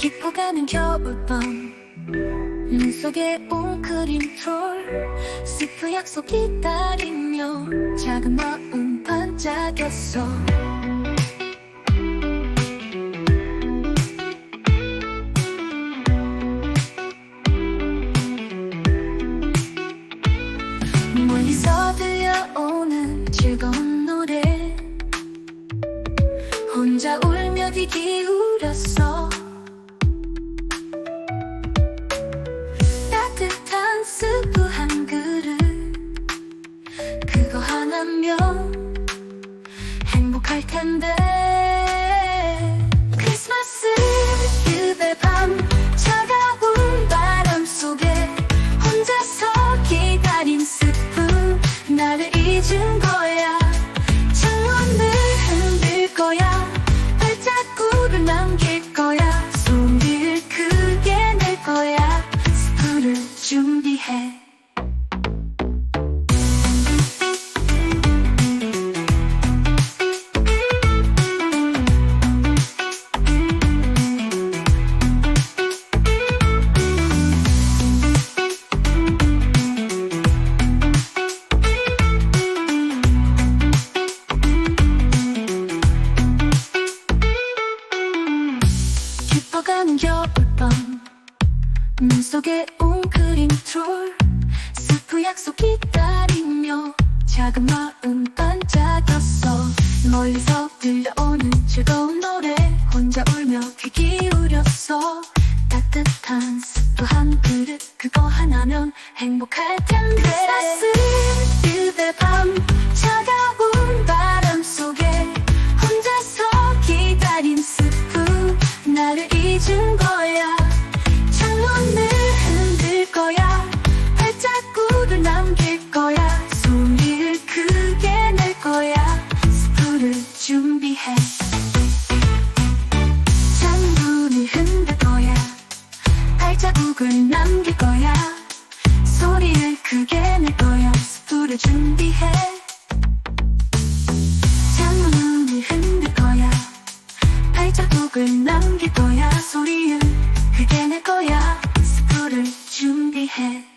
깊어가는 겨울밤. 눈 속에 웅크린 트롤 스프 약속 기다리며 작은 마음 반짝였어. 멀리서 들려오는 즐거운 노래. 혼자 울며 귀 기울였어 행복할 깊어가는 겨울밤 눈 속에 웅크린 트롤 스프 약속 기다리며 작은 마음 반짝였어. 멀리서 들려오는 즐거운 노래 혼자 울며 귀 기울였어. 따뜻한 스프 한 그릇 그거 하나면 행복할 해. 창문을 흔들 거야. 발자국을 남길 거야. 소리를 크게 낼 거야. 스프를 준비해. 창문을 흔들 거야. 발자국을 남길 거야. 소리를 크게 낼 거야. 스프를 준비해